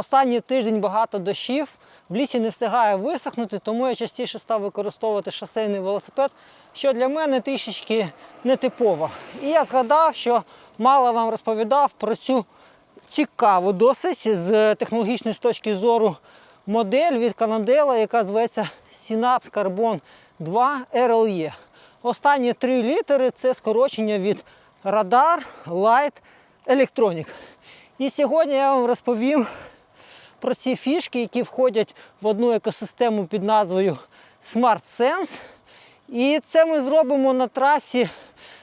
Останній тиждень багато дощів, в лісі не встигає висохнути, тому я частіше став використовувати шосейний велосипед, що для мене трішечки нетипово. І я згадав, що мало вам розповідав про цю цікаву досить з технологічної точки зору модель від Canadella, яка зветься Synapse Carbon 2 RLE. Останні три літери це скорочення від Radar Light Electronic. І сьогодні я вам розповім про ці фішки, які входять в одну екосистему під назвою Smart Sense. І це ми зробимо на трасі,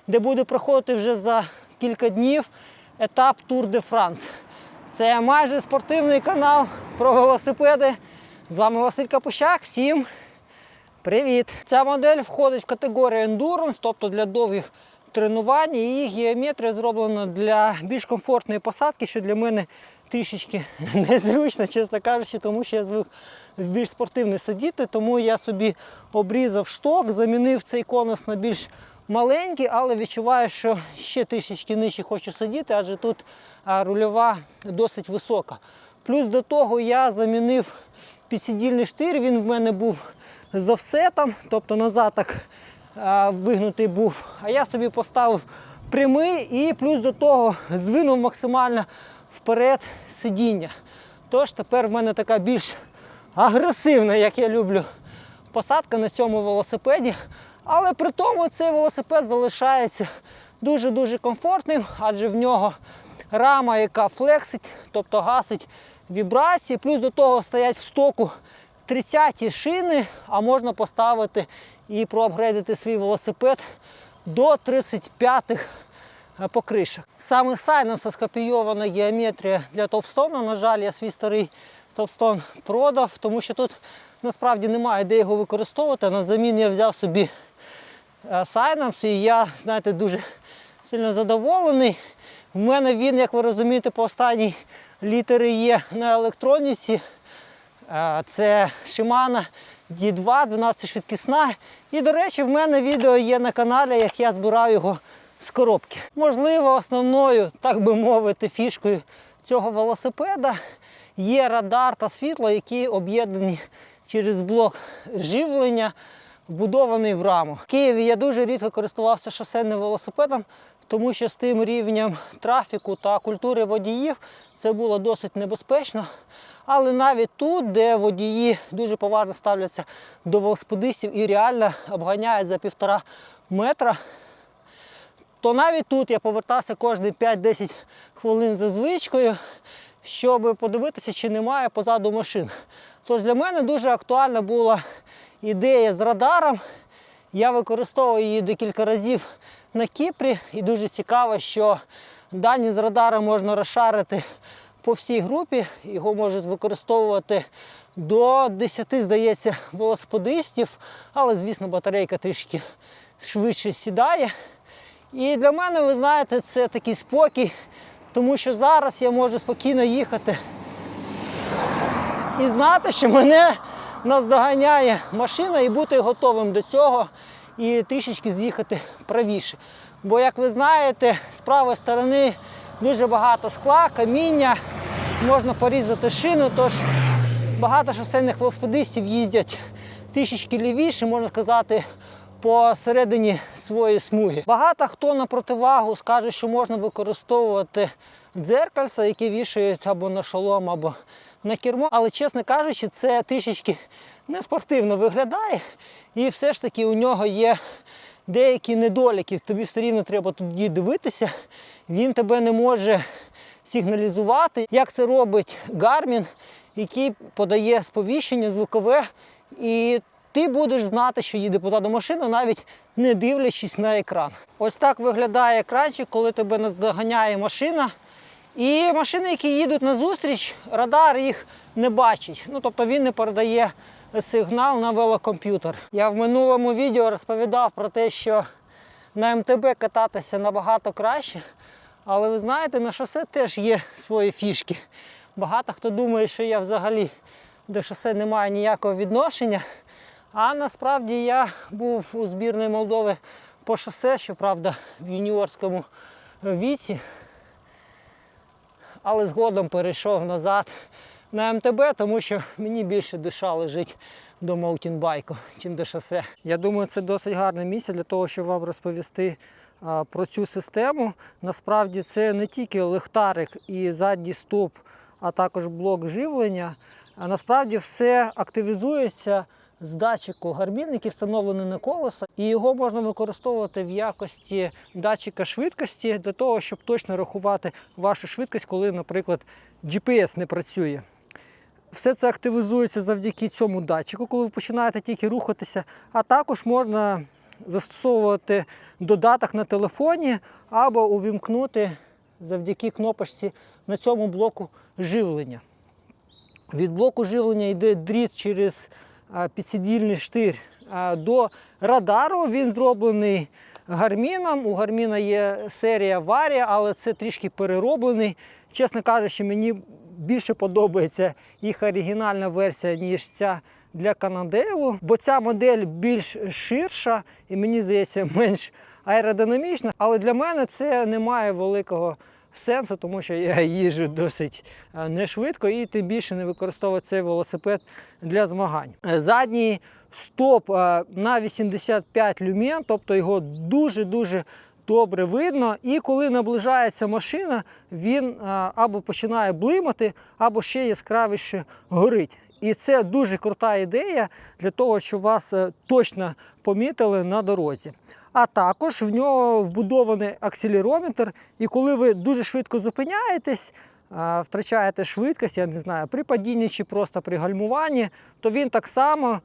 де буде проходити вже за кілька днів етап Tour de France. Це майже спортивний канал про велосипеди. З вами Василь Капущак. Всім привіт! Ця модель входить в категорію Endurance, тобто для довгих тренувань. І її геометрія зроблена для більш комфортної посадки, що для мене трішечки незручно, чесно кажучи, тому що я звик в більш спортивний сидіти, тому я собі обрізав шток, замінив цей конус на більш маленький, але відчуваю, що ще трішечки нижче хочу сидіти, адже тут рульова досить висока. Плюс до того я замінив підсидільний штир, він в мене був з офсетом, тобто назад так вигнутий був. А я собі поставив прямий і плюс до того здвинув максимально вперед сидіння. Тож тепер в мене така більш агресивна, як я люблю, посадка на цьому велосипеді. Але при тому цей велосипед залишається дуже-дуже комфортним, адже в нього рама, яка флексить, тобто гасить вібрації. Плюс до того стоять в стоку 30-ті шини, а можна поставити і проапгрейдити свій велосипед до 35-х покришок. Саме Сайнуса скопійована геометрія для топстона. На жаль, я свій старий топстон продав, тому що тут насправді немає де його використовувати. На замін я взяв собі Сайнамс і я, знаєте, дуже сильно задоволений. В мене він, як ви розумієте, по останній літери є на електроніці. Е, Це Shimano D2, 12 швидкісна. І, до речі, в мене відео є на каналі, як я збирав його з коробки. Можливо, основною, так би мовити, фішкою цього велосипеда є радар та світло, які об'єднані через блок живлення, вбудований в раму. В Києві я дуже рідко користувався шосейним велосипедом, тому що з тим рівнем трафіку та культури водіїв це було досить небезпечно. Але навіть тут, де водії дуже поважно ставляться до велосипедистів і реально обганяють за півтора метра, то навіть тут я повертався кожні 5-10 хвилин за звичкою, щоб подивитися, чи немає позаду машин. Тож для мене дуже актуальна була ідея з радаром. Я використовую її декілька разів на Кіпрі, і дуже цікаво, що дані з радара можна розшарити по всій групі. Його можуть використовувати до 10, здається, велосипедистів, але, звісно, батарейка трішки швидше сідає. І для мене, ви знаєте, це такий спокій, тому що зараз я можу спокійно їхати і знати, що мене наздоганяє машина і бути готовим до цього і трішечки з'їхати правіше. Бо, як ви знаєте, з правої сторони дуже багато скла, каміння, можна порізати шину, тож багато шосейних велосипедистів їздять трішечки лівіше, можна сказати, посередині своєї смуги. Багато хто на противагу скаже, що можна використовувати дзеркальця, які вішають або на шолом, або на кермо. Але, чесно кажучи, це трішечки неспортивно виглядає. І все ж таки у нього є деякі недоліки. Тобі все рівно треба тоді дивитися. Він тебе не може сигналізувати, як це робить Garmin, який подає сповіщення звукове. І ти будеш знати, що їде позаду машина, навіть не дивлячись на екран. Ось так виглядає екранчик, коли тебе наздоганяє машина. І машини, які їдуть назустріч, радар їх не бачить. Ну, тобто він не передає сигнал на велокомп'ютер. Я в минулому відео розповідав про те, що на МТБ кататися набагато краще. Але ви знаєте, на шосе теж є свої фішки. Багато хто думає, що я взагалі до шосе не маю ніякого відношення. А насправді я був у збірної Молдови по шосе, щоправда, в юніорському віці. Але згодом перейшов назад на МТБ, тому що мені більше душа лежить до маутінбайку, чим до шосе. Я думаю, це досить гарне місце для того, щоб вам розповісти а, про цю систему. Насправді це не тільки лихтарик і задній стоп, а також блок живлення. А насправді все активізується з датчику Garmin, який встановлений на колесо, і його можна використовувати в якості датчика швидкості для того, щоб точно рахувати вашу швидкість, коли, наприклад, GPS не працює. Все це активізується завдяки цьому датчику, коли ви починаєте тільки рухатися, а також можна застосовувати додаток на телефоні або увімкнути завдяки кнопочці на цьому блоку живлення. Від блоку живлення йде дріт через підсидільний штир до радару. Він зроблений гарміном. У гарміна є серія Варія, але це трішки перероблений. Чесно кажучи, мені більше подобається їх оригінальна версія, ніж ця для Канаделу, бо ця модель більш ширша і мені здається менш аеродинамічна. Але для мене це не має великого сенсу, тому що я їжджу досить е, не швидко і тим більше не використовую цей велосипед для змагань. Е, Задній стоп е, на 85 люмен, тобто його дуже-дуже добре видно. І коли наближається машина, він або починає блимати, або ще яскравіше горить. І це дуже крута ідея для того, щоб вас точно помітили на дорозі. А також в нього вбудований акселерометр, і коли ви дуже швидко зупиняєтесь, втрачаєте швидкість, я не знаю, при падінні чи просто при гальмуванні, то він так само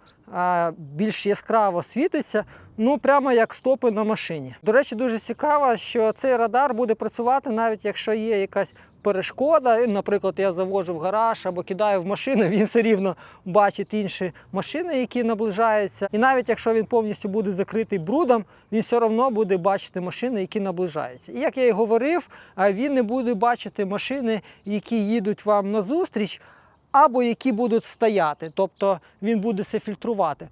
більш яскраво світиться, ну прямо як стопи на машині. До речі, дуже цікаво, що цей радар буде працювати навіть якщо є якась перешкода. Наприклад, я завожу в гараж або кидаю в машину, він все рівно бачить інші машини, які наближаються. І навіть якщо він повністю буде закритий брудом, він все одно буде бачити машини, які наближаються. І як я і говорив, він не буде бачити машини, які їдуть вам назустріч, або які будуть стояти. Тобто він буде це фільтрувати.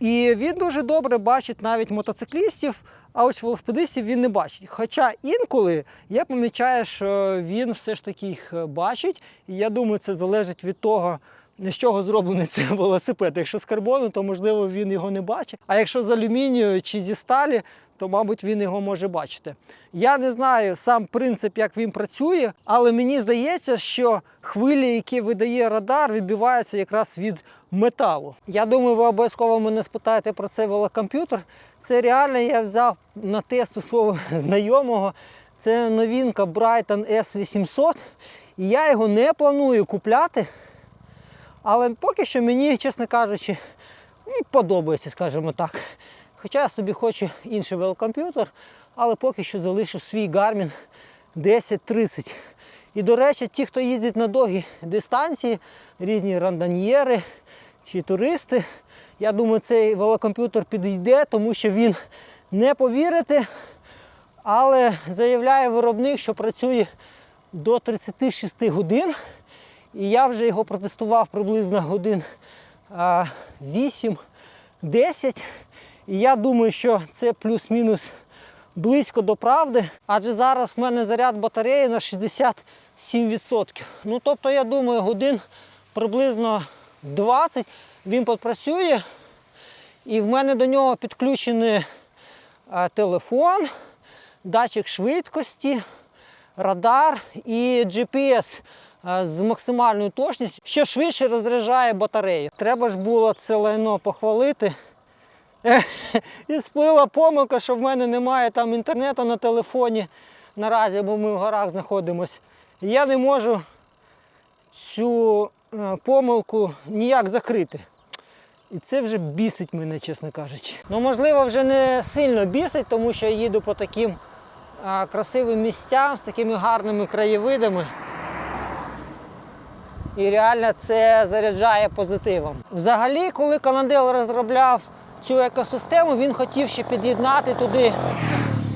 І він дуже добре бачить навіть мотоциклістів, а ось велосипедистів він не бачить. Хоча інколи я помічаю, що він все ж таки їх е, бачить. І я думаю, це залежить від того, з чого зроблений цей велосипед. Якщо з карбону, то можливо він його не бачить. А якщо з алюмінію чи зі сталі, то, мабуть, він його може бачити. Я не знаю сам принцип, як він працює, але мені здається, що хвилі, які видає радар, відбиваються якраз від металу. Я думаю, ви обов'язково мене спитаєте про цей велокомп'ютер. Це реально я взяв на тест у свого знайомого. Це новинка Brighton S800. І я його не планую купляти. Але поки що мені, чесно кажучи, ну, подобається, скажімо так. Хоча я собі хочу інший велокомп'ютер, але поки що залишу свій Garmin 1030. І, до речі, ті, хто їздить на довгі дистанції, різні рандоньєри чи туристи, я думаю, цей велокомп'ютер підійде, тому що він не повірите, але заявляє виробник, що працює до 36 годин. І я вже його протестував приблизно годин 8-10. І я думаю, що це плюс-мінус близько до правди. Адже зараз в мене заряд батареї на 67%. Ну тобто, я думаю, годин приблизно 20 він попрацює. І в мене до нього підключений телефон, датчик швидкості, радар і GPS з максимальною точністю, що швидше розряджає батарею. Треба ж було це лайно похвалити. І сплила помилка, що в мене немає там інтернету на телефоні наразі, бо ми в горах знаходимося. Я не можу цю помилку ніяк закрити. І це вже бісить мене, чесно кажучи. Ну, можливо, вже не сильно бісить, тому що я їду по таким а, красивим місцям з такими гарними краєвидами. І реально це заряджає позитивом. Взагалі, коли Канадел розробляв цю екосистему, він хотів ще під'єднати туди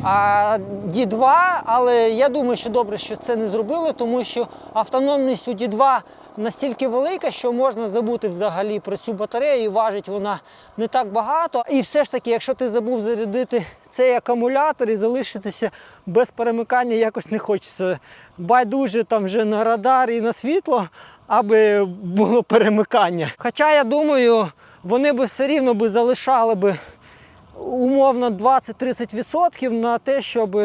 а, D2, але я думаю, що добре, що це не зробили, тому що автономність у D2 настільки велика, що можна забути взагалі про цю батарею, і важить вона не так багато. І все ж таки, якщо ти забув зарядити цей акумулятор і залишитися без перемикання якось не хочеться. Байдуже там вже на радар і на світло, аби було перемикання. Хоча я думаю, вони би все рівно би залишали би умовно 20-30% на те, щоб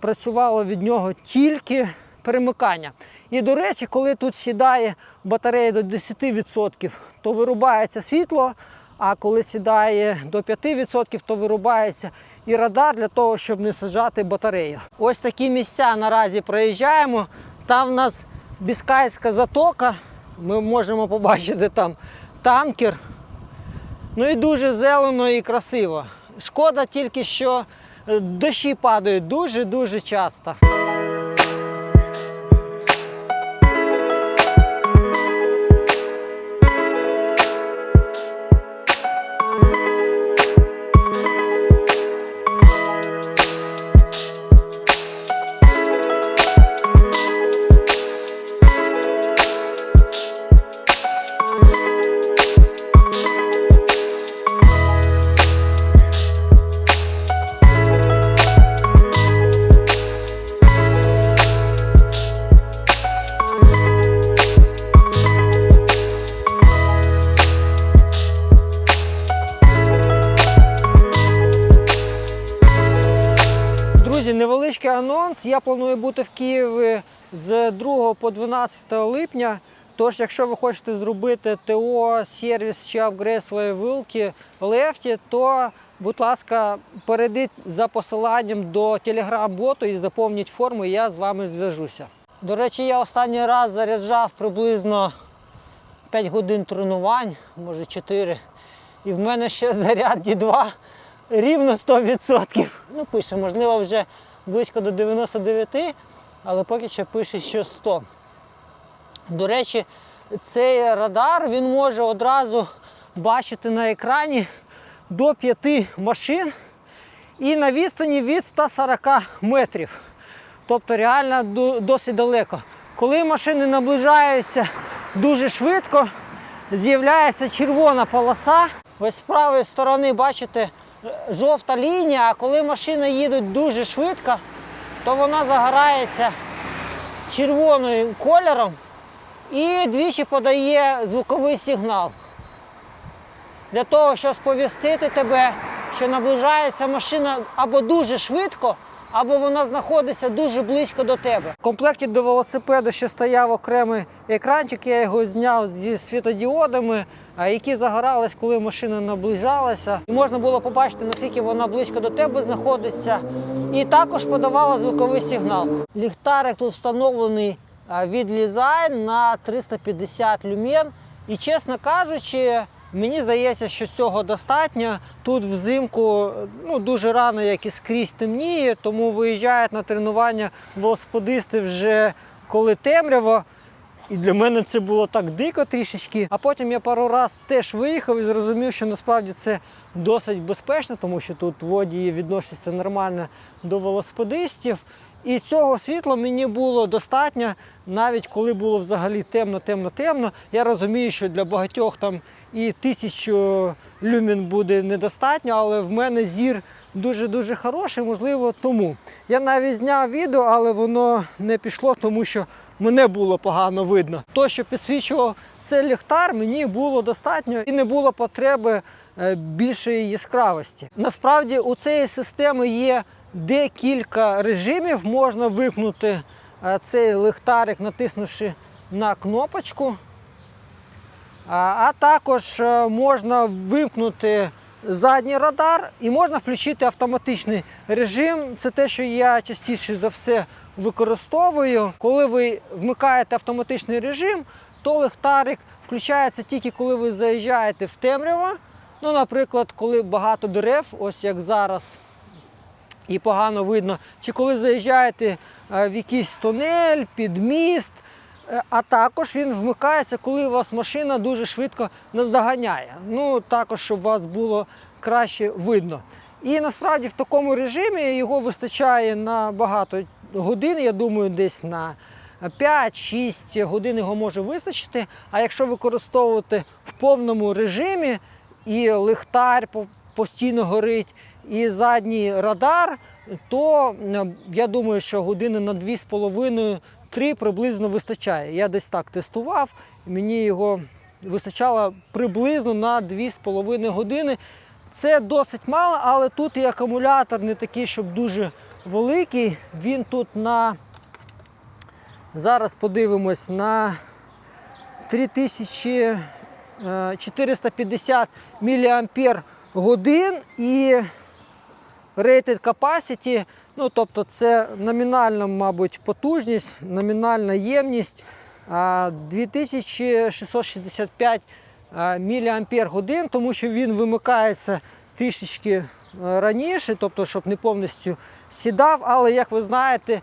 працювало від нього тільки перемикання. І до речі, коли тут сідає батарея до 10%, то вирубається світло, а коли сідає до 5%, то вирубається і радар для того, щоб не саджати батарею. Ось такі місця наразі проїжджаємо. Там в нас Біскайська затока. Ми можемо побачити там танкер. Ну і дуже зелено і красиво. Шкода тільки, що е, дощі падають дуже-дуже часто. Друзі, невеличкий анонс. Я планую бути в Києві з 2 по 12 липня. Тож, якщо ви хочете зробити ТО, сервіс чи апгрейд своєї вилки в лефті, то, будь ласка, перейдіть за посиланням до телеграм-боту і заповніть форму, і я з вами зв'яжуся. До речі, я останній раз заряджав приблизно 5 годин тренувань, може 4. І в мене ще заряд D2 рівно 100%. Ну, пише, можливо, вже близько до 99, але поки що пише, що 100. До речі, цей радар він може одразу бачити на екрані до 5 машин і на відстані від 140 метрів. Тобто реально досить далеко. Коли машини наближаються дуже швидко, з'являється червона полоса. Ось з правої сторони бачите жовта лінія, а коли машини їдуть дуже швидко, то вона загорається червоним кольором і двічі подає звуковий сигнал. Для того, щоб сповістити тебе, що наближається машина або дуже швидко, або вона знаходиться дуже близько до тебе. В комплекті до велосипеду ще стояв окремий екранчик, я його зняв зі світодіодами, які загорались, коли машина наближалася. І можна було побачити, наскільки вона близько до тебе знаходиться. І також подавала звуковий сигнал. Ліхтарик тут встановлений від Lizine на 350 люмен. І чесно кажучи, мені здається, що цього достатньо. Тут взимку ну, дуже рано, як і скрізь темніє, тому виїжджають на тренування велосипедисти вже коли темряво. І для мене це було так дико трішечки. А потім я пару раз теж виїхав і зрозумів, що насправді це досить безпечно, тому що тут водії відносяться нормально до велосипедистів. І цього світла мені було достатньо, навіть коли було взагалі темно, темно, темно. Я розумію, що для багатьох там і тисячу люмін буде недостатньо, але в мене зір дуже-дуже хороший, можливо, тому. Я навіть зняв відео, але воно не пішло, тому що мене було погано видно. То, що підсвічував цей ліхтар, мені було достатньо і не було потреби е, більшої яскравості. Насправді у цієї системи є декілька режимів. Можна вимкнути е, цей ліхтарик, натиснувши на кнопочку. А, також е, можна вимкнути задній радар і можна включити автоматичний режим. Це те, що я частіше за все використовую. Коли ви вмикаєте автоматичний режим, то ліхтарик включається тільки коли ви заїжджаєте в темряво. Ну, наприклад, коли багато дерев, ось як зараз, і погано видно, чи коли заїжджаєте е, в якийсь тунель, під міст. Е, А також він вмикається, коли у вас машина дуже швидко наздоганяє. Ну, також, щоб вас було краще видно. І насправді в такому режимі його вистачає на багато годин. Я думаю, десь на 5-6 годин його може вистачити. А якщо використовувати в повному режимі і ліхтар по- постійно горить, і задній радар, то я думаю, що години на 2,5 3 приблизно вистачає. Я десь так тестував, мені його вистачало приблизно на 2,5 години. Це досить мало, але тут і акумулятор не такий, щоб дуже великий. Він тут на зараз подивимось на 3450 мАч годин і rated capacity, ну тобто це номінальна, мабуть, потужність, номінальна ємність 2665 мАч годин, тому що він вимикається трішечки е, раніше, тобто, щоб не повністю сідав, але як ви знаєте,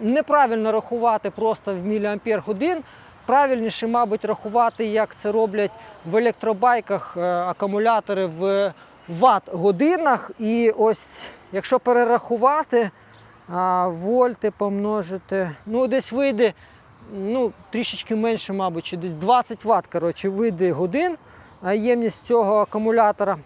неправильно рахувати просто в міліампер годин. Правильніше, мабуть, рахувати, як це роблять в електробайках е, акумулятори в ватт-годинах. І ось, якщо перерахувати, а, вольти помножити, ну десь вийде ну, трішечки менше, мабуть, чи десь 20 Вт, коротше, вийде годин а, ємність цього акумулятора.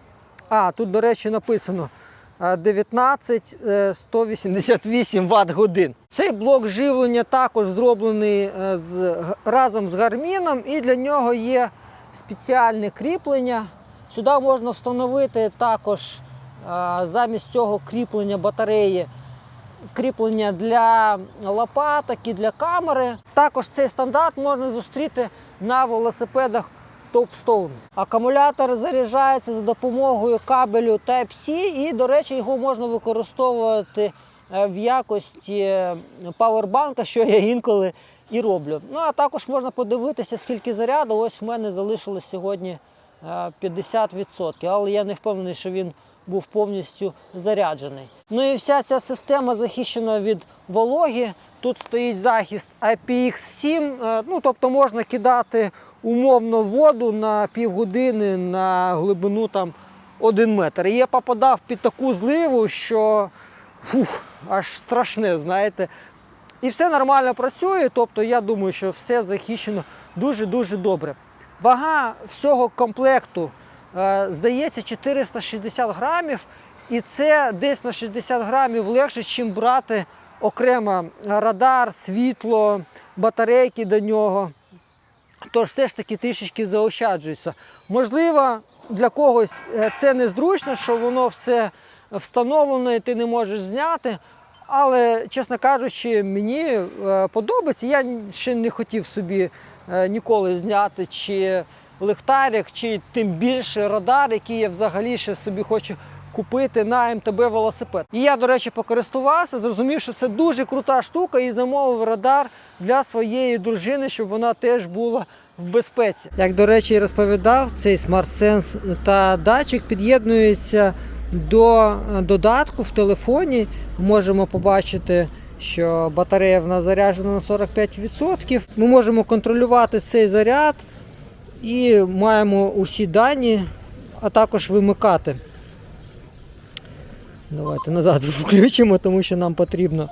А, тут, до речі, написано а, 19 е, 188 Вт годин. Цей блок живлення також зроблений е, з, разом з гарміном, і для нього є спеціальне кріплення. Сюди можна встановити також замість цього кріплення батареї. Кріплення для лопаток і для камери. Також цей стандарт можна зустріти на велосипедах Topstone. Акумулятор заряджається за допомогою кабелю Type-C і, до речі, його можна використовувати е, в якості е, павербанка, що я інколи і роблю. Ну а також можна подивитися, скільки заряду. Ось в мене залишилось сьогодні е, 50%, але я не впевнений, що він був повністю заряджений. Ну і вся ця система захищена від вологи. Тут стоїть захист IPX7, е, ну тобто можна кидати умовно воду на півгодини на глибину там 1 метр. І я попадав під таку зливу, що фух, аж страшне, знаєте. І все нормально працює, тобто я думаю, що все захищено дуже-дуже добре. Вага всього комплекту е, здається 460 грамів, і це десь на 60 грамів легше, ніж брати окремо радар, світло, батарейки до нього. Тож все ж таки трішечки заощаджується. Можливо, для когось е, це незручно, що воно все встановлено і ти не можеш зняти. Але, чесно кажучи, мені е, подобається. Я ще не хотів собі е, ніколи зняти чи лихтарик, чи тим більше радар, який я взагалі ще собі хочу купити на МТБ велосипед. І я, до речі, покористувався, зрозумів, що це дуже крута штука і замовив радар для своєї дружини, щоб вона теж була в безпеці. Як, до речі, розповідав, цей Sense та датчик під'єднується до е, додатку в телефоні. Можемо побачити, що батарея в нас заряджена на 45%. Ми можемо контролювати цей заряд і маємо усі дані, а також вимикати. Давайте назад включимо, тому що нам потрібно.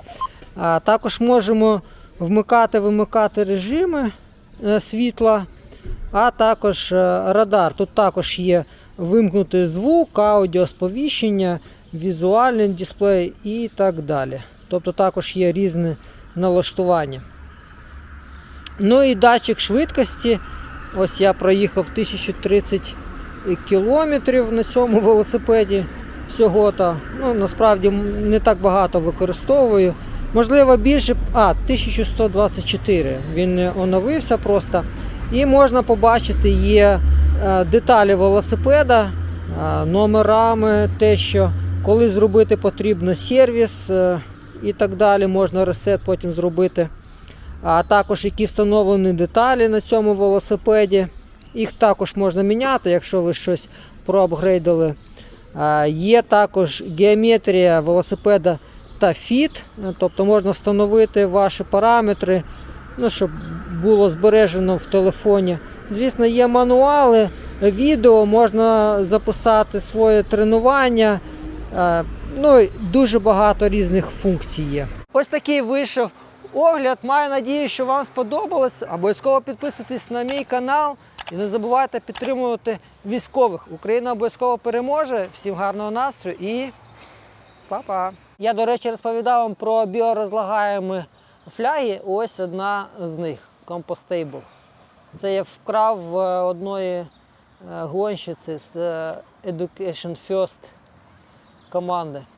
А також можемо вмикати, вимикати режими е, світла, а також е, радар. Тут також є вимкнутий звук, аудіосповіщення, візуальний дисплей і так далі. Тобто також є різне налаштування. Ну і датчик швидкості. Ось я проїхав 1030 кілометрів на цьому велосипеді всього то ну, насправді не так багато використовую. Можливо, більше. А, 1124. Він оновився просто. І можна побачити, є е, деталі велосипеда, е, номерами, те, що коли зробити потрібно сервіс е, і так далі, можна ресет потім зробити. А також які встановлені деталі на цьому велосипеді. Їх також можна міняти, якщо ви щось проапгрейдили. Є також геометрія велосипеда та фіт, е, тобто можна встановити ваші параметри, ну, щоб було збережено в телефоні. Звісно, є мануали, відео, можна записати своє тренування. Ну, дуже багато різних функцій є. Ось такий вийшов огляд. Маю надію, що вам сподобалось. Обов'язково підписуйтесь на мій канал і не забувайте підтримувати військових. Україна обов'язково переможе. Всім гарного настрою і па-па! Я, до речі, розповідав вам про біорозлагаємі Фляги ось одна з них Compostable. Це я вкрав в одної е, гонщиці з е, Education First команди.